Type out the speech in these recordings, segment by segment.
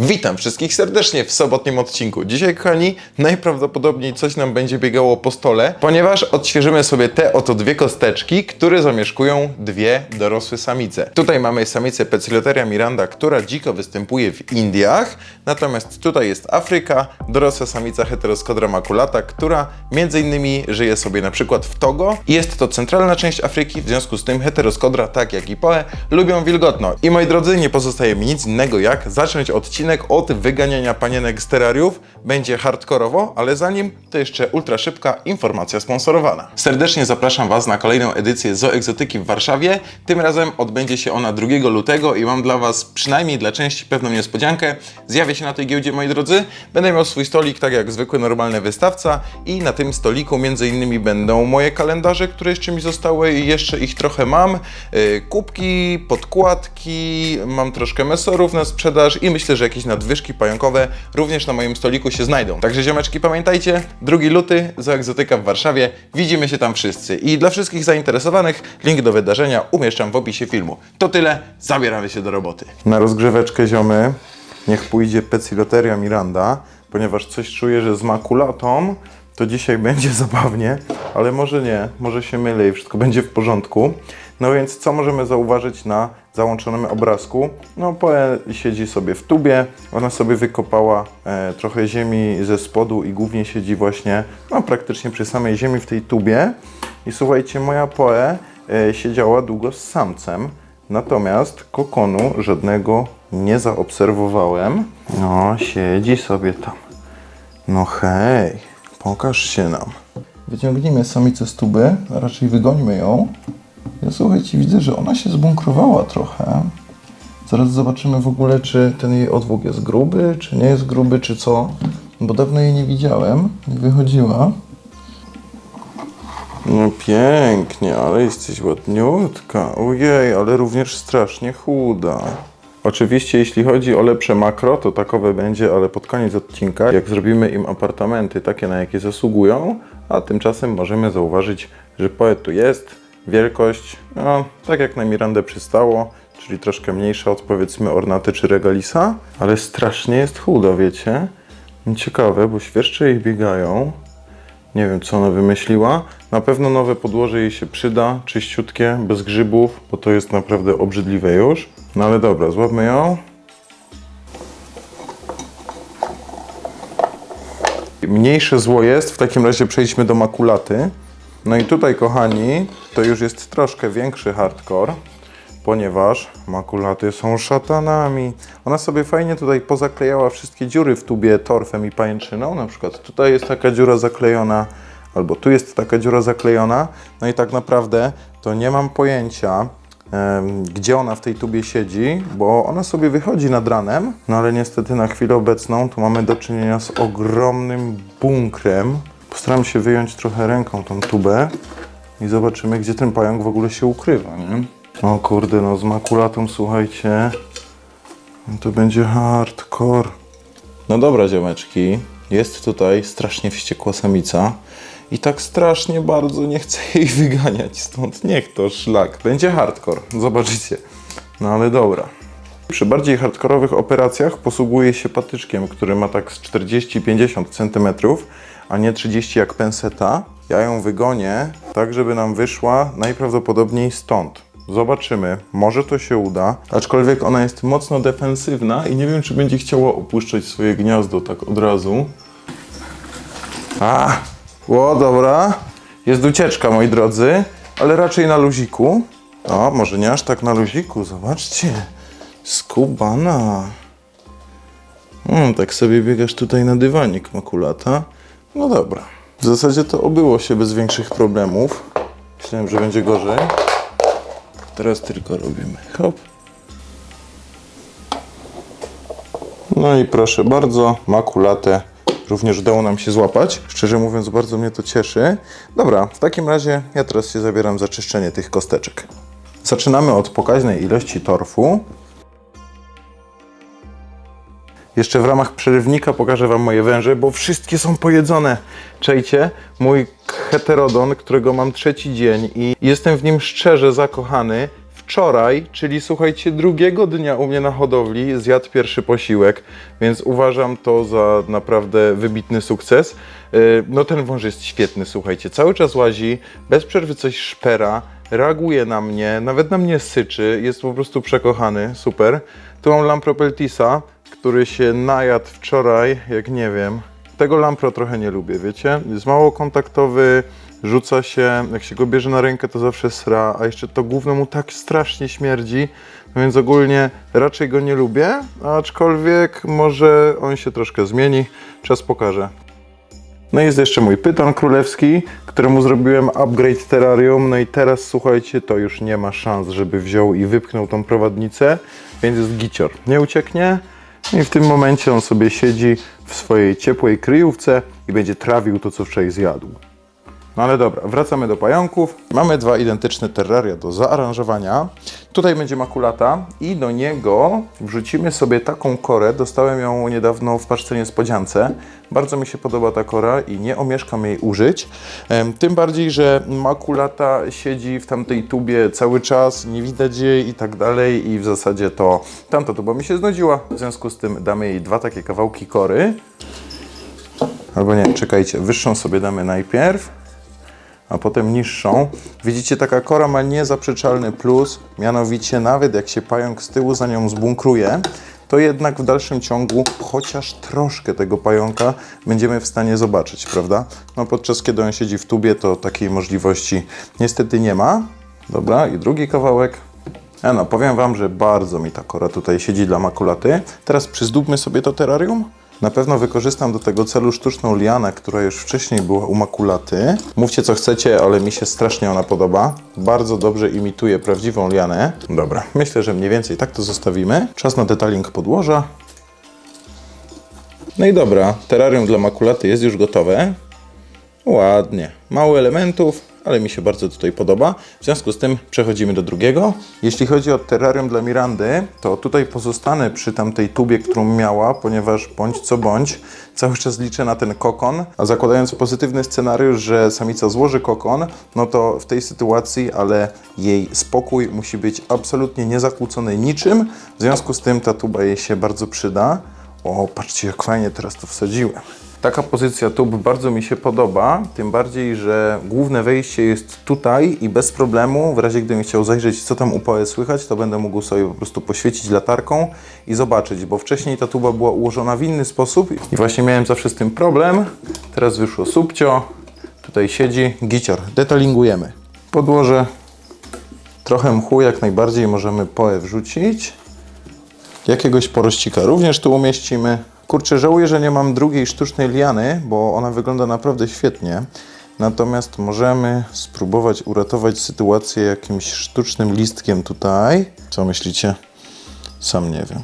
Witam wszystkich serdecznie w sobotnim odcinku. Dzisiaj, kochani, najprawdopodobniej coś nam będzie biegało po stole, ponieważ odświeżymy sobie te oto dwie kosteczki, które zamieszkują dwie dorosłe samice. Tutaj mamy samicę Peciloteria miranda, która dziko występuje w Indiach, natomiast tutaj jest Afryka, dorosła samica Heteroscodra maculata, która między innymi żyje sobie na przykład w Togo. Jest to centralna część Afryki, w związku z tym Heteroscodra, tak jak i Poe, lubią wilgotno. I moi drodzy, nie pozostaje mi nic innego jak zacząć odcinek od wyganiania panienek z terrariów. Będzie hardkorowo, ale zanim to jeszcze ultra szybka informacja sponsorowana. Serdecznie zapraszam Was na kolejną edycję Zoegzotyki w Warszawie. Tym razem odbędzie się ona 2 lutego i mam dla Was przynajmniej dla części pewną niespodziankę. Zjawię się na tej giełdzie, moi drodzy. Będę miał swój stolik, tak jak zwykły, normalny wystawca i na tym stoliku między innymi będą moje kalendarze, które jeszcze mi zostały i jeszcze ich trochę mam. Yy, Kubki, podkładki, mam troszkę mesorów na sprzedaż i myślę, że jakieś nadwyżki pająkowe również na moim stoliku się znajdą. Także ziomeczki, pamiętajcie, 2 luty, Zoegzotyka w Warszawie, widzimy się tam wszyscy. I dla wszystkich zainteresowanych link do wydarzenia umieszczam w opisie filmu. To tyle, zabieramy się do roboty. Na rozgrzeweczkę ziomy niech pójdzie Peciloteria Miranda, ponieważ coś czuję, że z makulatą to dzisiaj będzie zabawnie, ale może nie, może się mylę i wszystko będzie w porządku. No więc co możemy zauważyć na załączonym obrazku? No Poe siedzi sobie w tubie, ona sobie wykopała e, trochę ziemi ze spodu i głównie siedzi właśnie, no praktycznie przy samej ziemi w tej tubie. I słuchajcie, moja Poe e, siedziała długo z samcem, natomiast kokonu żadnego nie zaobserwowałem. No, siedzi sobie tam. No hej, pokaż się nam. Wyciągnijmy samicę z tuby, raczej wygońmy ją. Ja słuchajcie, widzę, że ona się zbunkrowała trochę. Zaraz zobaczymy w ogóle, czy ten jej odwłok jest gruby, czy nie jest gruby, czy co. Bo dawno jej nie widziałem, nie wychodziła. No pięknie, ale jesteś ładniutka. Ojej, ale również strasznie chuda. Oczywiście, jeśli chodzi o lepsze makro, to takowe będzie, ale pod koniec odcinka, jak zrobimy im apartamenty takie, na jakie zasługują, a tymczasem możemy zauważyć, że poet tu jest, wielkość, no, tak jak na Mirandę przystało, czyli troszkę mniejsza od powiedzmy Ornaty czy Regalisa, ale strasznie jest chuda, wiecie? Ciekawe, bo świerszcze ich biegają. Nie wiem, co ona wymyśliła. Na pewno nowe podłoże jej się przyda, czyściutkie, bez grzybów, bo to jest naprawdę obrzydliwe już. No ale dobra, złapmy ją. Mniejsze zło jest, w takim razie przejdźmy do makulaty. No i tutaj, kochani, to już jest troszkę większy hardcore, ponieważ makulaty są szatanami. Ona sobie fajnie tutaj pozaklejała wszystkie dziury w tubie torfem i pajęczyną. Na przykład tutaj jest taka dziura zaklejona, albo tu jest taka dziura zaklejona. No i tak naprawdę to nie mam pojęcia, gdzie ona w tej tubie siedzi, bo ona sobie wychodzi nad ranem, no ale niestety na chwilę obecną tu mamy do czynienia z ogromnym bunkrem. Postaram się wyjąć trochę ręką tą tubę i zobaczymy, gdzie ten pająk w ogóle się ukrywa, nie? O kurde, no z makulatą, słuchajcie, to będzie hardcore. No dobra, ziomeczki, jest tutaj strasznie wściekła samica i tak strasznie bardzo nie chcę jej wyganiać stąd. Niech to szlak. Będzie hardcore, zobaczycie. No ale dobra. Przy bardziej hardkorowych operacjach posługuję się patyczkiem, który ma tak z 40-50 cm, a nie 30 jak penseta. Ja ją wygonię tak, żeby nam wyszła najprawdopodobniej stąd. Zobaczymy, może to się uda, aczkolwiek ona jest mocno defensywna i nie wiem, czy będzie chciała opuszczać swoje gniazdo tak od razu. A, o dobra, jest ucieczka, moi drodzy, ale raczej na luziku. O, może nie aż tak na luziku, zobaczcie. Skubana. Mm, tak sobie biegasz tutaj na dywanik, makulata. No dobra. W zasadzie to obyło się bez większych problemów. Myślałem, że będzie gorzej. Teraz tylko robimy hop. No i proszę bardzo, makulatę również udało nam się złapać. Szczerze mówiąc, bardzo mnie to cieszy. Dobra, w takim razie ja teraz się zabieram za czyszczenie tych kosteczek. Zaczynamy od pokaźnej ilości torfu. Jeszcze w ramach przerywnika pokażę Wam moje węże, bo wszystkie są pojedzone. Czejcie, mój heterodon, którego mam trzeci dzień i jestem w nim szczerze zakochany. wczoraj, czyli słuchajcie, drugiego dnia u mnie na hodowli zjadł pierwszy posiłek, więc uważam to za naprawdę wybitny sukces. Yy, No ten wąż jest świetny, słuchajcie, cały czas łazi, bez przerwy coś szpera, reaguje na mnie, nawet na mnie syczy, jest po prostu przekochany, super. Tu mam Lampropeltisa, który się najadł wczoraj, jak nie wiem. Tego Lampro trochę nie lubię, wiecie? Jest mało kontaktowy, rzuca się, jak się go bierze na rękę, to zawsze sra, a jeszcze to gówno mu tak strasznie śmierdzi, no więc ogólnie raczej go nie lubię, aczkolwiek może on się troszkę zmieni, czas pokaże. No i jest jeszcze mój pyton królewski, któremu zrobiłem upgrade terrarium. No i teraz słuchajcie, to już nie ma szans, żeby wziął i wypchnął tą prowadnicę, więc jest gicior. Nie ucieknie i w tym momencie on sobie siedzi w swojej ciepłej kryjówce i będzie trawił to, co wczoraj zjadł. No ale dobra, wracamy do pająków. Mamy dwa identyczne terraria do zaaranżowania. Tutaj będzie makulata i do niego wrzucimy sobie taką korę. Dostałem ją niedawno w paczce niespodziance. Bardzo mi się podoba ta kora i nie omieszkam jej użyć. Tym bardziej, że makulata siedzi w tamtej tubie cały czas, nie widać jej i tak dalej i w zasadzie to tamta tuba mi się znudziła. W związku z tym damy jej dwa takie kawałki kory. Albo nie, czekajcie, wyższą sobie damy najpierw a potem niższą. Widzicie, taka kora ma niezaprzeczalny plus, mianowicie nawet jak się pająk z tyłu za nią zbunkruje, to jednak w dalszym ciągu chociaż troszkę tego pająka będziemy w stanie zobaczyć, prawda? No podczas kiedy on siedzi w tubie, to takiej możliwości niestety nie ma. Dobra, i drugi kawałek. E no, powiem Wam, że bardzo mi ta kora tutaj siedzi dla makulaty. Teraz przyzdóbmy sobie to terrarium. Na pewno wykorzystam do tego celu sztuczną lianę, która już wcześniej była u makulaty. Mówcie co chcecie, ale mi się strasznie ona podoba. Bardzo dobrze imituje prawdziwą lianę. Dobra, myślę, że mniej więcej tak to zostawimy. Czas na detaling podłoża. No i dobra, terrarium dla makulaty jest już gotowe. Ładnie. Mało elementów, ale mi się bardzo tutaj podoba. W związku z tym przechodzimy do drugiego. Jeśli chodzi o terrarium dla Mirandy, to tutaj pozostanę przy tamtej tubie, którą miała, ponieważ bądź co bądź, cały czas liczę na ten kokon, a zakładając pozytywny scenariusz, że samica złoży kokon, no to w tej sytuacji, ale jej spokój musi być absolutnie niezakłócony niczym. W związku z tym ta tuba jej się bardzo przyda. O, patrzcie jak fajnie teraz to wsadziłem. Taka pozycja tub bardzo mi się podoba, tym bardziej, że główne wejście jest tutaj i bez problemu, w razie gdybym chciał zajrzeć, co tam u Poe słychać, to będę mógł sobie po prostu poświecić latarką i zobaczyć, bo wcześniej ta tuba była ułożona w inny sposób i właśnie miałem zawsze z tym problem. Teraz wyszło subcio, tutaj siedzi gicior. Detalingujemy. Podłoże trochę mchu, jak najbardziej możemy Poe wrzucić. Jakiegoś porościka również tu umieścimy. Kurczę, żałuję, że nie mam drugiej sztucznej liany, bo ona wygląda naprawdę świetnie. Natomiast możemy spróbować uratować sytuację jakimś sztucznym listkiem tutaj. Co myślicie? Sam nie wiem.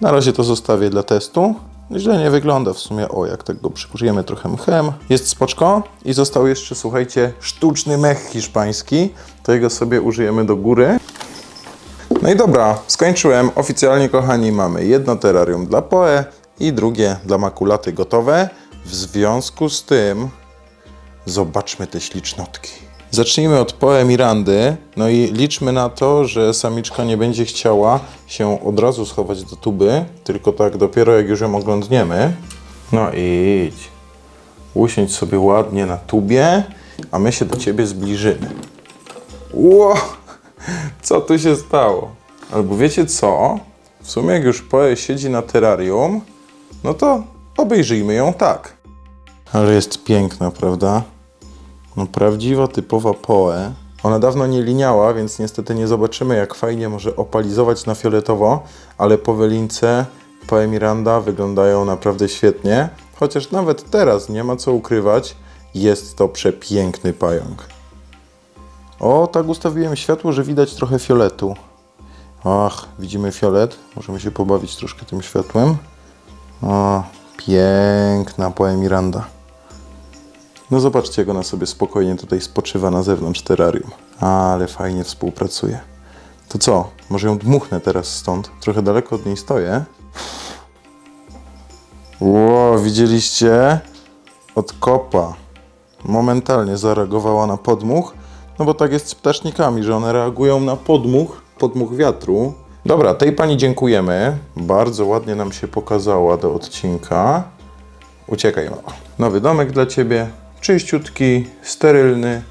Na razie to zostawię dla testu. Źle nie wygląda w sumie. O, jak tak go przykryjemy trochę mchem. Jest spoczko. I został jeszcze, słuchajcie, sztuczny mech hiszpański. To jego sobie użyjemy do góry. No i dobra, skończyłem. Oficjalnie, kochani, mamy jedno terrarium dla Poe i drugie dla makulaty gotowe. W związku z tym zobaczmy te ślicznotki. Zacznijmy od Poe Mirandy. No i liczmy na to, że samiczka nie będzie chciała się od razu schować do tuby, tylko tak dopiero jak już ją oglądniemy. No idź. Usiądź sobie ładnie na tubie, a my się do ciebie zbliżymy. Ło! Co tu się stało? Albo wiecie co? W sumie jak już Poe siedzi na terrarium, no to obejrzyjmy ją tak. Ale jest piękna, prawda? No prawdziwa, typowa Poe. Ona dawno nie liniała, więc niestety nie zobaczymy jak fajnie może opalizować na fioletowo, ale po wylince Poe Miranda wyglądają naprawdę świetnie. Chociaż nawet teraz nie ma co ukrywać, jest to przepiękny pająk. O, tak ustawiłem światło, że widać trochę fioletu. Ach, widzimy fiolet. Możemy się pobawić troszkę tym światłem. O, piękna Poe Miranda. No zobaczcie, jak ona sobie spokojnie tutaj spoczywa na zewnątrz terrarium. Ale fajnie współpracuje. To co? Może ją dmuchnę teraz stąd? Trochę daleko od niej stoję. Ło, widzieliście? Od kopa. Momentalnie zareagowała na podmuch. No bo tak jest z ptasznikami, że one reagują na podmuch, podmuch wiatru. Dobra, tej pani dziękujemy. Bardzo ładnie nam się pokazała do odcinka. Uciekaj, mama. Nowy domek dla ciebie. Czyściutki, sterylny.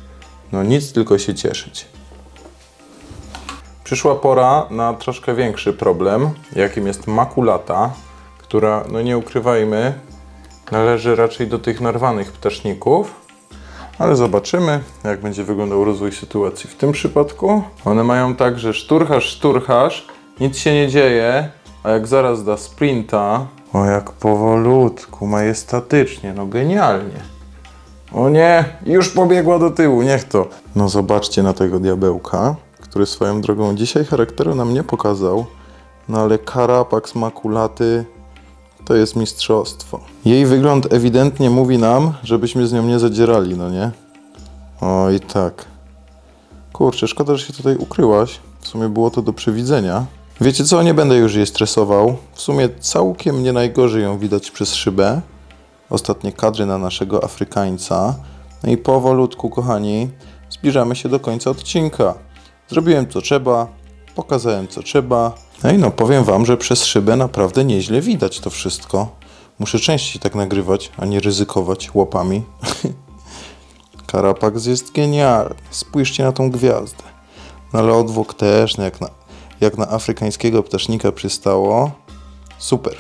No nic, tylko się cieszyć. Przyszła pora na troszkę większy problem, jakim jest makulata, która, no nie ukrywajmy, należy raczej do tych narwanych ptaszników. Ale zobaczymy, jak będzie wyglądał rozwój sytuacji w tym przypadku. One mają tak, że szturchasz, szturchasz, nic się nie dzieje, a jak zaraz da sprinta, o jak powolutku, majestatycznie, no genialnie. O nie, już pobiegła do tyłu, niech to. No zobaczcie na tego diabełka, który swoją drogą dzisiaj charakteru nam nie pokazał, no ale Karapax makulaty to jest mistrzostwo. Jej wygląd ewidentnie mówi nam, żebyśmy z nią nie zadzierali, no nie? Oj tak. Kurczę, szkoda, że się tutaj ukryłaś. W sumie było to do przewidzenia. Wiecie co, nie będę już jej stresował. W sumie całkiem nie najgorzej ją widać przez szybę. Ostatnie kadry na naszego Afrykańca. No i powolutku, kochani, zbliżamy się do końca odcinka. Zrobiłem co trzeba, pokazałem co trzeba. No i no, powiem wam, że przez szybę naprawdę nieźle widać to wszystko. Muszę częściej tak nagrywać, a nie ryzykować łopami. Karapax jest genialny. Spójrzcie na tą gwiazdę. No ale odwłok też, no jak na, jak na afrykańskiego ptasznika przystało. Super.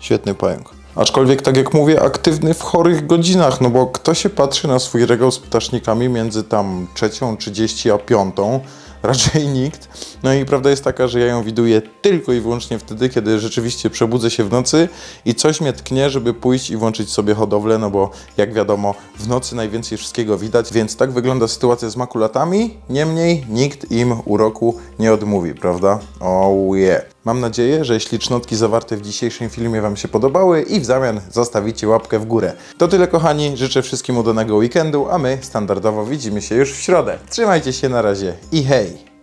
Świetny pająk. Aczkolwiek, tak jak mówię, aktywny w chorych godzinach, no bo kto się patrzy na swój regał z ptasznikami między tam trzecią, 30 a piątą? Raczej nikt. No i prawda jest taka, że ja ją widuję tylko i wyłącznie wtedy, kiedy rzeczywiście przebudzę się w nocy i coś mnie tknie, żeby pójść i włączyć sobie hodowlę, no bo jak wiadomo, w nocy najwięcej wszystkiego widać, więc tak wygląda sytuacja z makulatami. Niemniej nikt im uroku nie odmówi, prawda? Oh yeah. Mam nadzieję, że ślicznotki zawarte w dzisiejszym filmie Wam się podobały i w zamian zostawicie łapkę w górę. To tyle kochani, życzę wszystkim udanego weekendu, a my standardowo widzimy się już w środę. Trzymajcie się na razie i hej!